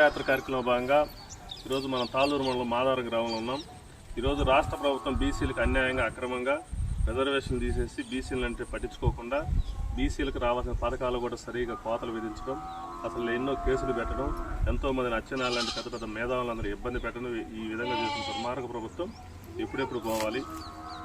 దర్శి. పాదయాత్ర కార్యక్రమంలో భాగంగా ఈరోజు మనం తాళూరు మండలం మాదారం గ్రామంలో ఉన్నాం ఈరోజు రాష్ట్ర ప్రభుత్వం బీసీలకు అన్యాయంగా అక్రమంగా రిజర్వేషన్ తీసేసి బీసీలను అంటే పట్టించుకోకుండా బీసీలకు రావాల్సిన పథకాలు కూడా సరిగా కోతలు విధించడం అసలు ఎన్నో కేసులు పెట్టడం ఎంతో మందిని లాంటి పెద్ద పెద్ద మేధావులందరూ ఇబ్బంది పెట్టడం ఈ విధంగా చేసిన దుర్మార్గ ప్రభుత్వం ఎప్పుడెప్పుడు పోవాలి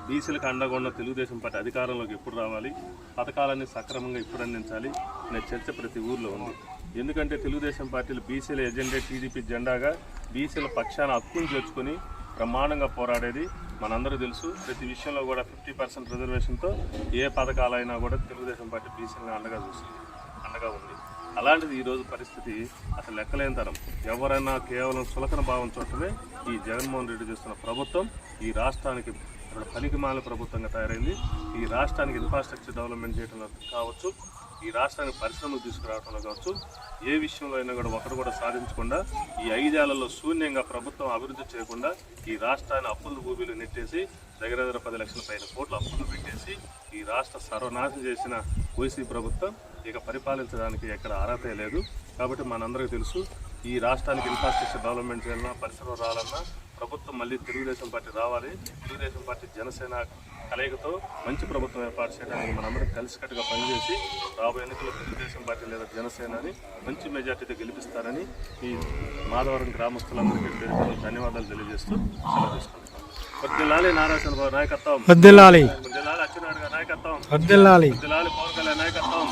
బీసీలకు అండగా ఉన్న తెలుగుదేశం పార్టీ అధికారంలోకి ఎప్పుడు రావాలి? పథకాలన్నీ సక్రమంగా ఎప్పుడు అందించాలి? అనే చర్చ ప్రతి ఊర్లో ఉంది. ఎందుకంటే తెలుగుదేశం పార్టీలు బీసీల ఎజెండా టీడీపీ జెండాగా బీసీల పక్షాన హక్కును చేర్చుకొని బ్రహ్మాండంగా పోరాడేది మనందరూ తెలుసు. ప్రతి విషయంలో కూడా ఫిఫ్టీ పర్సెంట్ రిజర్వేషన్తో ఏ పథకాలైనా కూడా తెలుగుదేశం పార్టీ బీసీలను అండగా చూస్తుంది అండగా ఉంది. అలాంటిది ఈరోజు పరిస్థితి అసలు లెక్కలేనితనం ఎవరైనా కేవలం సులకన భావం చూడటమే ఈ జగన్మోహన్ రెడ్డి చేస్తున్న ప్రభుత్వం. ఈ రాష్ట్రానికి ఇక్కడ పనికిమాల ప్రభుత్వంగా తయారైంది. ఈ రాష్ట్రానికి ఇన్ఫ్రాస్ట్రక్చర్ డెవలప్మెంట్ చేయడంలో కావచ్చు ఈ రాష్ట్రానికి పరిశ్రమలు తీసుకురావడంలో కావచ్చు ఏ విషయంలో అయినా కూడా ఒకరు కూడా సాధించకుండా ఈ ఐదేళ్ళలో శూన్యంగా ప్రభుత్వం అభివృద్ధి చేయకుండా ఈ రాష్ట్రాన్ని అప్పుల భూమిలో నెట్టేసి దగ్గర దగ్గర పది లక్షల పైన కోట్లు అప్పులు పెట్టేసి ఈ రాష్ట్ర సర్వనాశం చేసిన వైసీపీ ప్రభుత్వం ఇక పరిపాలించడానికి ఎక్కడ అర్హత లేదు. కాబట్టి మనందరికీ తెలుసు ఈ రాష్ట్రానికి ఇన్ఫ్రాస్ట్రక్చర్ డెవలప్మెంట్ చేయాలన్నా పరిశ్రమ రావాలన్నా ప్రభుత్వం మళ్ళీ తెలుగుదేశం పార్టీ రావాలి. తెలుగుదేశం పార్టీ జనసేన కలయికతో మంచి ప్రభుత్వం ఏర్పాటు చేయడానికి మనందరం కలిసికట్టుగా పనిచేసి రాబోయే ఎన్నికల్లో తెలుగుదేశం పార్టీ లేదా జనసేనని మంచి మెజార్టీతో గెలిపిస్తారని ఈ మాధవరం గ్రామస్తులందరికీ పేరు ధన్యవాదాలు తెలియజేస్తూ సెలవు తీసుకుంటున్నాను వర్దిల్లాలి నారాయణ నాయకత్వం. వర్దిల్లాలి వర్దిల్లాలి అచ్చెన్నాయుడు గారి నాయకత్వం. వర్దిల్లాలి వర్దిల్లాలి పవన్ కళ్యాణ్ నాయకత్వం.